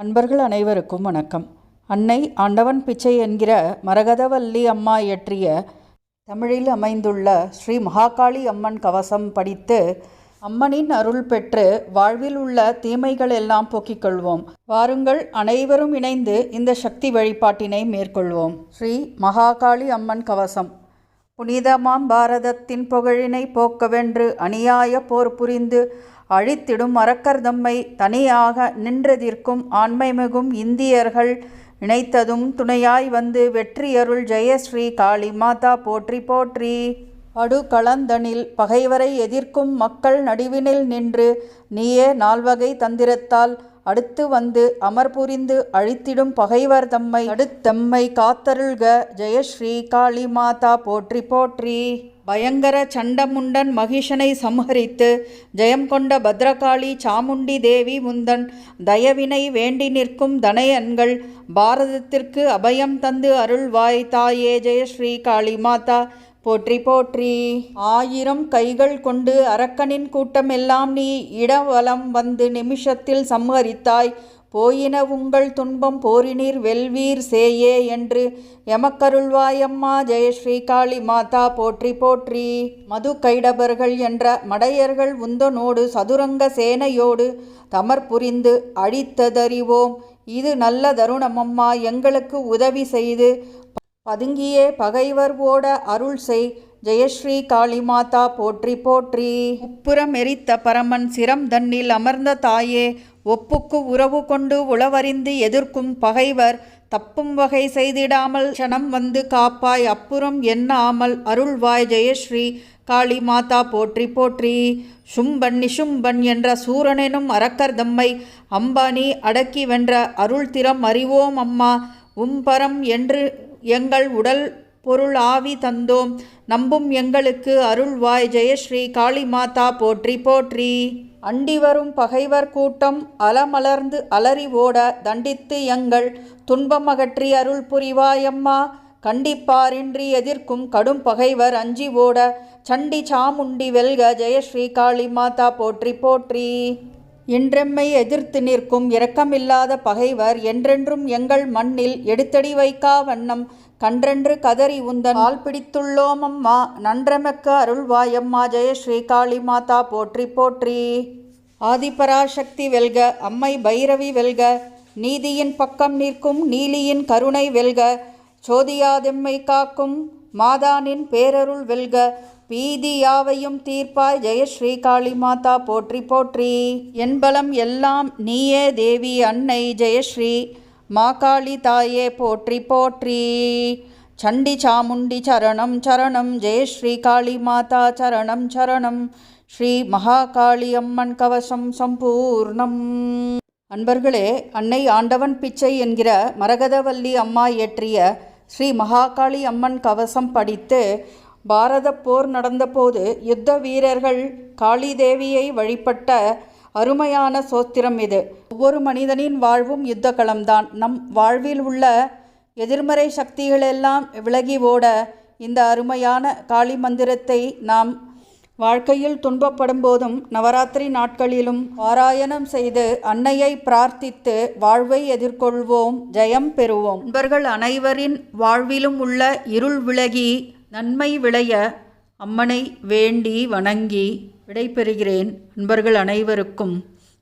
அன்பர்கள் அனைவருக்கும் வணக்கம். அன்னை ஆண்டவன் பிச்சை என்கிற மரகதவல்லி அம்மா இயற்றிய தமிழில் அமைந்துள்ள ஸ்ரீ மகாகாளி அம்மன் கவசம் படித்து அம்மனின் அருள் பெற்று வாழ்வில் உள்ள தீமைகள் எல்லாம் போக்கிக் கொள்வோம். வாருங்கள் அனைவரும் இணைந்து இந்த சக்தி வழிபாட்டினை மேற்கொள்வோம். ஸ்ரீ மகாகாளி அம்மன் கவசம். புனிதமாம் பாரதத்தின் புகழினை போக்கவென்று அநியாய போர் புரிந்து அழித்திடும் அறக்கர்தம்மை தனியாக நின்றதிர்க்கும் ஆண்மைமிகும் இந்தியர்கள் இணைத்ததும் துணையாய் வந்து வெற்றியருள் ஜெயஸ்ரீ காளி மாதா போற்றி போற்றி. படுகளந்தனில் பகைவரை எதிர்க்கும் மக்கள் நடுவினில் நின்று நீயே நால்வகை தந்திரத்தால் அடுத்து வந்து அமர் புரிந்து அழித்திடும் பகைவர் தம்மை அடுத்தம்மை காத்தருள்க ஜெயஸ்ரீ காளி மாதா போற்றி போற்றி. பயங்கர சண்டமுண்டன் மகிஷனை சம்ஹரித்து ஜெயம் கொண்ட பத்ரகாளி சாமுண்டி தேவி முந்தன் தயவினை வேண்டி நிற்கும் தனயன்கள் பாரதத்திற்கு அபயம் தந்து அருள்வாய் தாயே ஜெயஸ்ரீ காளி மாதா. போற்றி போற்றி. ஆயிரம் கைகள் கொண்டு அரக்கனின் கூட்டமெல்லாம் நீ இடவலம் வந்து நிமிஷத்தில் சம்ஹரித்தாய் போயின உங்கள் துன்பம் போரினீர் வெல்வீர் சேயே என்று எமக்கருள்வாயம்மா. ஜெயஸ்ரீ காளி மாதா போற்றி போற்றி. மது கைடபர்கள் என்ற மடையர்கள் உந்தனோடு சதுரங்க சேனையோடு தமர் புரிந்து அழித்ததறிவோம். இது நல்ல தருணமம்மா. எங்களுக்கு உதவி செய்து பதுங்கியே பகைவர் ஓட அருள் செய். ஜெயஸ்ரீ காளிமாதா போற்றி போற்றி. உப்புறம் எரித்த பரமன் சிரம் தன்னில் அமர்ந்த தாயே ஒப்புக்கு உறவு கொண்டு உளவறிந்து எதிர்க்கும் பகைவர் தப்பும் வகை செய்திடாமல் க்ஷணம் வந்து காப்பாய் அப்புறம் எண்ணாமல் அருள்வாய் ஜெயஸ்ரீ காளி மாதா போற்றி போற்றி. சும்பன் நிஷும்பன் என்ற சூரனெனும் அரக்கர் தம்மை அம்பானி அடக்கி வென்ற அருள் திறம் அறிவோம் அம்மா உம்பரம் என்று எங்கள் உடல் பொருள் ஆவி தந்தோம். நம்பும் எங்களுக்கு அருள்வாய். ஜெயஸ்ரீ காளி மாதா போற்றி போற்றி. அண்டி வரும் பகைவர் கூட்டம் அலமலர்ந்து அலறி ஓட தண்டித்து எங்கள் துன்பம் அகற்றி அருள் புரிவாயம்மா கண்டிப்பாரின்றி எதிர்க்கும் கடும் பகைவர் அஞ்சி ஓட சண்டி சாமுண்டி வெல்க. ஜெயஸ்ரீ காளி மாதா போற்றி போற்றி. என்றெம்மை எதிர்த்து நிற்கும் இரக்கமில்லாத பகைவர் என்றென்றும் எங்கள் மண்ணில் எடுத்தடி வைக்கா வண்ணம் கன்றென்று கதறி உந்தன் ஆள் பிடித்துள்ளோம் அம்மா. நன்றமெக்க அருள்வாயம்மா ஜெய ஸ்ரீ காளி மாதா போற்றி போற்றி. ஆதிபராசக்தி வெல்க அம்மை பைரவி வெல்க. நீதியின் பக்கம் நிற்கும் நீலியின் கருணை வெல்க. சோதியாதெம்மை காக்கும் மாதானின் பேரருள் வெல்க. பீதி யாவையும் தீர்ப்பாய். ஜெயஸ்ரீ காளி மாதா போற்றி போற்றி. என்பலம் எல்லாம் நீயே தேவி அன்னை. ஜெயஸ்ரீ மாகாளி தாயே போற்றி போற்றி. சண்டி சாமுண்டி சரணம் சரணம். ஜெயஸ்ரீ காளி மாதா சரணம் சரணம். ஸ்ரீ மகாகாளி அம்மன் கவசம் சம்பூர்ணம். அன்பர்களே அன்னை ஆண்டவன் பிச்சை என்கிற மரகதவல்லி அம்மா இயற்றிய ஸ்ரீ மகாகாளி அம்மன் கவசம் படித்து பாரத போர் நடந்தபோது யுத்த வீரர்கள் காளி தேவியை வழிபட்ட அருமையான சோத்திரம் இது. ஒவ்வொரு மனிதனின் வாழ்வும் யுத்த களம்தான் நம் வாழ்வில் உள்ள எதிர்மறை சக்திகளெல்லாம் விலகி ஓட இந்த அருமையான காளி மந்திரத்தை நாம் வாழ்க்கையில் துன்பப்படும் போதும் நவராத்திரி நாட்களிலும் பாராயணம் செய்து அன்னையை பிரார்த்தித்து வாழ்வை எதிர்கொள்வோம் ஜெயம் பெறுவோம். நண்பர்கள் அனைவரின் வாழ்விலும் உள்ள இருள் விலகி நன்மை விளைய அம்மனை வேண்டி வணங்கி விடைபெறுகிறேன். நண்பர்கள் அனைவருக்கும்